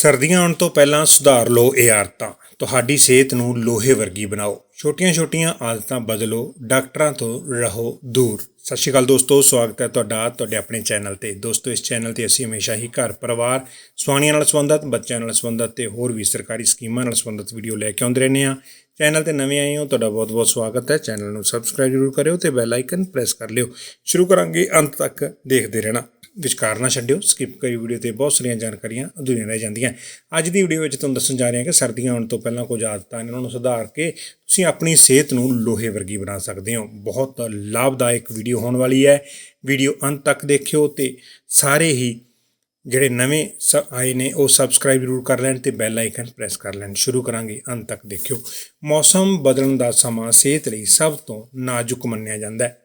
ਸਰਦੀਆਂ ਆਉਣ ਤੋਂ ਪਹਿਲਾਂ ਸੁਧਾਰ ਲਓ ਇਹ ਆਦਤਾਂ। ਤੁਹਾਡੀ ਸਿਹਤ ਨੂੰ ਲੋਹੇ ਵਰਗੀ ਬਣਾਓ। ਛੋਟੀਆਂ-ਛੋਟੀਆਂ ਆਦਤਾਂ ਬਦਲੋ, ਡਾਕਟਰਾਂ ਤੋਂ ਰਹੋ ਦੂਰ। ਸਤਿ ਸ਼੍ਰੀ ਅਕਾਲ ਦੋਸਤੋ, ਸਵਾਗਤ ਹੈ ਤੁਹਾਡਾ, ਤੁਹਾਡੇ ਆਪਣੇ ਚੈਨਲ ਤੇ। ਦੋਸਤੋ, ਇਸ ਚੈਨਲ ਤੇ ਅਸੀਂ ਹਮੇਸ਼ਾ ਹੀ ਘਰ ਪਰਿਵਾਰ, ਸਵਾਣੀਆਂ ਨਾਲ ਸੰਬੰਧਿਤ, ਬੱਚਿਆਂ ਨਾਲ ਸੰਬੰਧਿਤ ਤੇ ਹੋਰ ਵੀ ਸਰਕਾਰੀ ਸਕੀਮਾਂ ਨਾਲ ਸੰਬੰਧਿਤ ਵੀਡੀਓ ਲੈ ਕੇ ਆਉਂਦੇ ਰਹਿੰਦੇ ਹਾਂ। ਚੈਨਲ ਤੇ ਨਵੇਂ ਆਏ ਹੋ, ਤੁਹਾਡਾ ਬਹੁਤ-ਬਹੁਤ ਸਵਾਗਤ ਹੈ। ਚੈਨਲ ਨੂੰ ਸਬਸਕ੍ਰਾਈਬ ਜ਼ਰੂਰ ਕਰਿਓ ਤੇ ਬੈਲ ਆਈਕਨ ਪ੍ਰੈਸ ਕਰ ਲਿਓ। ਸ਼ੁਰੂ ਕਰਾਂਗੇ, ਅੰਤ ਤੱਕ ਦੇਖਦੇ ਰਹਿਣਾ। ਵਿਚਕਾਰ ਨਾ ਛੱਡਿਓ ਸਕਿਪ ਕਰੀ ਵੀਡੀਓ ਤੇ ਬਹੁਤ ਸਾਰੀਆਂ ਜਾਣਕਾਰੀਆਂ ਅਧੂਰੀਆਂ ਰਹਿ ਜਾਂਦੀਆਂ। ਅੱਜ ਦੀ ਵੀਡੀਓ ਵਿੱਚ ਤੁਹਾਨੂੰ ਦੱਸਣ ਜਾ ਰਹੇ ਹਾਂ ਕਿ ਸਰਦੀਆਂ ਆਉਣ ਤੋਂ ਪਹਿਲਾਂ ਕੁਝ ਆਦਤਾਂ ਇਹਨਾਂ ਨੂੰ ਸੁਧਾਰ ਕੇ ਤੁਸੀਂ ਆਪਣੀ ਸਿਹਤ ਨੂੰ ਲੋਹੇ ਵਰਗੀ ਬਣਾ ਸਕਦੇ ਹੋ। ਬਹੁਤ ਲਾਭਦਾਇਕ ਵੀਡੀਓ ਹੋਣ ਵਾਲੀ ਹੈ। ਵੀਡੀਓ ਅੰਤ ਤੱਕ ਦੇਖਿਓ ਤੇ ਸਾਰੇ ਹੀ ਜਿਹੜੇ ਨਵੇਂ ਸ- ਆਏ ਨੇ, ਉਹ ਸਬਸਕ੍ਰਾਈਬ ਜ਼ਰੂਰ ਕਰ ਲੈਣ ਤੇ ਬੈਲ ਆਈਕਨ ਪ੍ਰੈਸ ਕਰ ਲੈਣ। ਸ਼ੁਰੂ ਕਰਾਂਗੇ, ਅੰਤ ਤੱਕ ਦੇਖਿਓ। ਮੌਸਮ ਬਦਲਣ ਦਾ ਸਮਾਂ ਸਿਹਤ ਲਈ ਸਭ ਤੋਂ ਨਾਜ਼ੁਕ ਮੰਨਿਆ ਜਾਂਦਾ ਹੈ।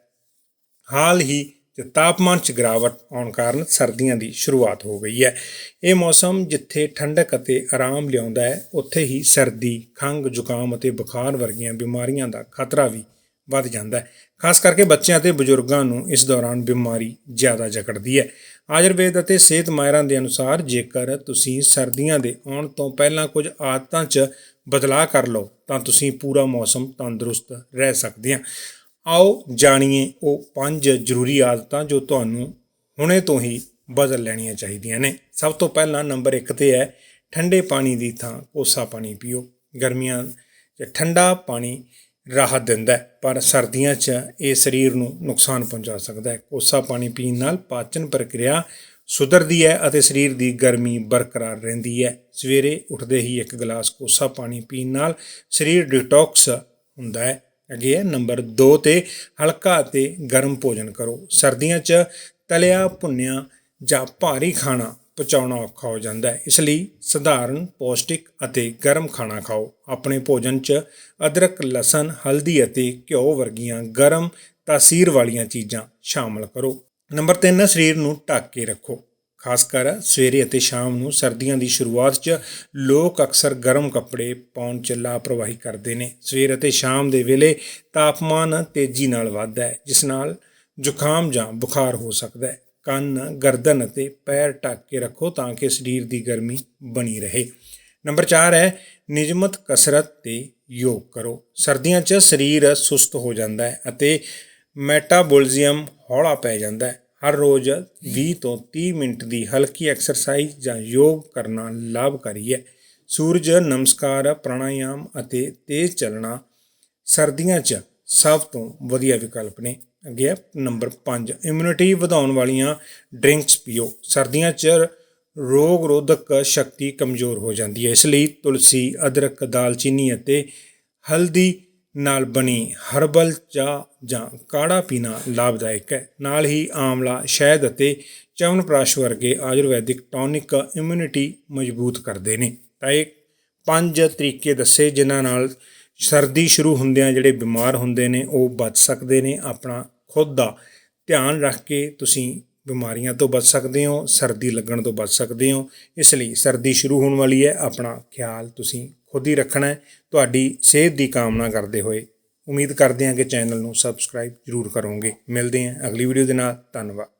ਹਾਲ ਹੀ ਤੇ ਤਾਪਮਾਨ 'ਚ ਗਿਰਾਵਟ ਆਉਣ ਕਾਰਨ ਸਰਦੀਆਂ ਦੀ ਸ਼ੁਰੂਆਤ ਹੋ ਗਈ ਹੈ। ਇਹ ਮੌਸਮ ਜਿੱਥੇ ਠੰਡਕ ਅਤੇ ਆਰਾਮ ਲਿਆਉਂਦਾ ਹੈ, ਉੱਥੇ ਹੀ ਸਰਦੀ, ਖੰਘ, ਜ਼ੁਕਾਮ ਅਤੇ ਬੁਖਾਰ ਵਰਗੀਆਂ ਬਿਮਾਰੀਆਂ ਦਾ ਖਤਰਾ ਵੀ ਵੱਧ ਜਾਂਦਾ ਹੈ। ਖਾਸ ਕਰਕੇ ਬੱਚਿਆਂ ਅਤੇ ਬਜ਼ੁਰਗਾਂ ਨੂੰ ਇਸ ਦੌਰਾਨ ਬਿਮਾਰੀ ਜ਼ਿਆਦਾ ਜਕੜਦੀ ਹੈ। ਆਯੁਰਵੇਦ ਅਤੇ ਸਿਹਤ ਮਾਹਿਰਾਂ ਦੇ ਅਨੁਸਾਰ ਜੇਕਰ ਤੁਸੀਂ ਸਰਦੀਆਂ ਦੇ ਆਉਣ ਤੋਂ ਪਹਿਲਾਂ ਕੁਝ ਆਦਤਾਂ 'ਚ ਬਦਲਾਅ ਕਰ ਲਓ, ਤਾਂ ਤੁਸੀਂ ਪੂਰਾ ਮੌਸਮ ਤੰਦਰੁਸਤ ਰਹਿ ਸਕਦੇ ਆ ਆਓ ਜਾਣੀਏ ਉਹ ਪੰਜ ਜ਼ਰੂਰੀ ਆਦਤਾਂ ਜੋ ਤੁਹਾਨੂੰ ਹੁਣੇ ਤੋਂ ਹੀ ਬਦਲ ਲੈਣੀਆਂ ਚਾਹੀਦੀਆਂ ਨੇ। ਸਭ ਤੋਂ ਪਹਿਲਾਂ ਨੰਬਰ 1 ਤੇ ਹੈ, ਠੰਡੇ ਪਾਣੀ ਦੀ ਥਾਂ ਕੋਸਾ ਪਾਣੀ ਪੀਓ। ਗਰਮੀਆਂ 'ਚ ਠੰਡਾ ਪਾਣੀ ਰਾਹਤ ਦਿੰਦਾ ਪਰ ਸਰਦੀਆਂ 'ਚ ਇਹ ਸਰੀਰ ਨੂੰ ਨੁਕਸਾਨ ਪਹੁੰਚਾ ਸਕਦਾ ਹੈ। ਕੋਸਾ ਪਾਣੀ ਪੀਣ ਨਾਲ ਪਾਚਨ ਪ੍ਰਕਿਰਿਆ ਸੁਧਰਦੀ ਹੈ ਅਤੇ ਸਰੀਰ ਦੀ ਗਰਮੀ ਬਰਕਰਾਰ ਰਹਿੰਦੀ ਹੈ। ਸਵੇਰੇ ਉੱਠਦੇ ਹੀ ਇੱਕ ਗਲਾਸ ਕੋਸਾ ਪਾਣੀ ਪੀਣ ਨਾਲ ਸਰੀਰ ਡਿਟੌਕਸ ਹੁੰਦਾ ਹੈ। ਅੱਗੇ ਹੈ ਨੰਬਰ 2 ਤੇ ਹਲਕਾ ਅਤੇ ਗਰਮ ਭੋਜਨ ਕਰੋ। ਸਰਦੀਆਂ 'ਚ ਤਲਿਆ ਭੁੰਨਿਆ ਜਾਂ ਭਾਰੀ ਖਾਣਾ ਪਚਾਉਣਾ ਔਖਾ ਹੋ ਜਾਂਦਾ ਹੈ। ਇਸ ਲਈ ਸਧਾਰਨ ਪੌਸ਼ਟਿਕ ਅਤੇ ਗਰਮ ਖਾਣਾ ਖਾਓ। ਆਪਣੇ ਭੋਜਨ 'ਚ ਅਦਰਕ, ਲਸਣ, ਹਲਦੀ ਅਤੇ ਘਿਓ ਵਰਗੀਆਂ ਗਰਮ ਤਾਸੀਰ ਵਾਲੀਆਂ ਚੀਜ਼ਾਂ ਸ਼ਾਮਲ ਕਰੋ। ਨੰਬਰ 3 ਸਰੀਰ ਨੂੰ ਢੱਕ ਕੇ ਰੱਖੋ। ਖਾਸ ਕਰ ਸਵੇਰੇ ਅਤੇ ਸ਼ਾਮ ਨੂੰ ਸਰਦੀਆਂ ਦੀ ਸ਼ੁਰੂਆਤ 'ਚ ਲੋਕ ਅਕਸਰ ਗਰਮ ਕੱਪੜੇ ਪਾਉਣ 'ਚ ਲਾਪਰਵਾਹੀ ਕਰਦੇ ਨੇ। ਸਵੇਰ ਅਤੇ ਸ਼ਾਮ ਦੇ ਵੇਲੇ ਤਾਪਮਾਨ ਤੇਜ਼ੀ ਨਾਲ ਵੱਧਦਾ ਹੈ, ਜਿਸ ਨਾਲ ਜ਼ੁਕਾਮ ਜਾਂ ਬੁਖਾਰ ਹੋ ਸਕਦਾ ਹੈ। ਕੰਨ, ਗਰਦਨ ਅਤੇ ਪੈਰ ਢੱਕ ਕੇ ਰੱਖੋ ਤਾਂ ਕਿ ਸਰੀਰ ਦੀ ਗਰਮੀ ਬਣੀ ਰਹੇ। ਨੰਬਰ 4 ਹੈ, ਨਿਯਮਤ ਕਸਰਤ ਤੇ ਯੋਗ ਕਰੋ। ਸਰਦੀਆਂ 'ਚ ਸਰੀਰ ਸੁਸਤ ਹੋ ਜਾਂਦਾ ਹੈ ਅਤੇ ਮੈਟਾਬੋਲਿਜ਼ਮ ਹੌਲਾ ਪੈ ਜਾਂਦਾ ਹੈ। ਹਰ ਰੋਜ਼ 20 ਤੋਂ 30 ਮਿੰਟ ਦੀ ਹਲਕੀ ਐਕਸਰਸਾਈਜ਼ ਜਾਂ ਯੋਗ ਕਰਨਾ ਲਾਭਕਾਰੀ ਹੈ। ਸੂਰਜ, ਨਮਸਕਾਰ, ਪ੍ਰਾਣਾਯਾਮ ਅਤੇ ਤੇਜ਼ ਚੱਲਣਾ ਸਰਦੀਆਂ 'ਚ ਸਭ ਤੋਂ ਵਧੀਆ ਵਿਕਲਪ ਨੇ। ਅੱਗੇ ਹੈ ਨੰਬਰ 5 ਇਮਿਊਨਿਟੀ ਵਧਾਉਣ ਵਾਲੀਆਂ ਡਰਿੰਕਸ ਪੀਓ। ਸਰਦੀਆਂ 'ਚ ਰੋਗ ਰੋਧਕ ਸ਼ਕਤੀ ਕਮਜ਼ੋਰ ਹੋ ਜਾਂਦੀ ਹੈ। ਇਸ ਲਈ ਤੁਲਸੀ, ਅਦਰਕ, ਦਾਲਚੀਨੀ ਅਤੇ ਹਲਦੀ ਨਾਲ ਬਣੀ ਹਰਬਲ ਚਾਹ ਜਾਂ ਕਾੜਾ ਪੀਣਾ ਲਾਭਦਾਇਕ ਹੈ। ਨਾਲ ਹੀ ਆਮਲਾ, ਸ਼ਹਿਦ ਅਤੇ ਚਵਨਪ੍ਰਾਸ਼ ਵਰਗੇ ਆਯੁਰਵੈਦਿਕ ਟੌਨਿਕ ਇਮਿਊਨਿਟੀ ਮਜ਼ਬੂਤ ਕਰਦੇ ਨੇ। ਤਾਂ ਇਹ ਪੰਜ ਤਰੀਕੇ ਦੱਸੇ ਜਿਨ੍ਹਾਂ ਨਾਲ ਸਰਦੀ ਸ਼ੁਰੂ ਹੁੰਦਿਆਂ ਜਿਹੜੇ ਬਿਮਾਰ ਹੁੰਦੇ ਨੇ, ਉਹ ਬਚ ਸਕਦੇ ਨੇ। ਆਪਣਾ ਖੁਦ ਦਾ ਧਿਆਨ ਰੱਖ ਕੇ ਤੁਸੀਂ ਬਿਮਾਰੀਆਂ ਤੋਂ ਬਚ ਸਕਦੇ ਹੋ, ਸਰਦੀ ਲੱਗਣ ਤੋਂ ਬਚ ਸਕਦੇ ਹੋ। ਇਸ ਲਈ ਸਰਦੀ ਸ਼ੁਰੂ ਹੋਣ ਵਾਲੀ ਹੈ। ਆਪਣਾ ਖਿਆਲ ਤੁਸੀਂ ਖੁਦ ਹੀ ਰੱਖਣਾ ਤੁਹਾਡੀ ਸਿਹਤ ਦੀ ਕਾਮਨਾ ਕਰਦੇ ਹੋਏ ਉਮੀਦ ਕਰਦੇ ਹਾਂ ਕਿ ਚੈਨਲ ਨੂੰ ਸਬਸਕ੍ਰਾਈਬ ਜ਼ਰੂਰ ਕਰੋਗੇ। ਮਿਲਦੇ ਹਾਂ ਅਗਲੀ ਵੀਡੀਓ ਦੇ ਨਾਲ। ਧੰਨਵਾਦ।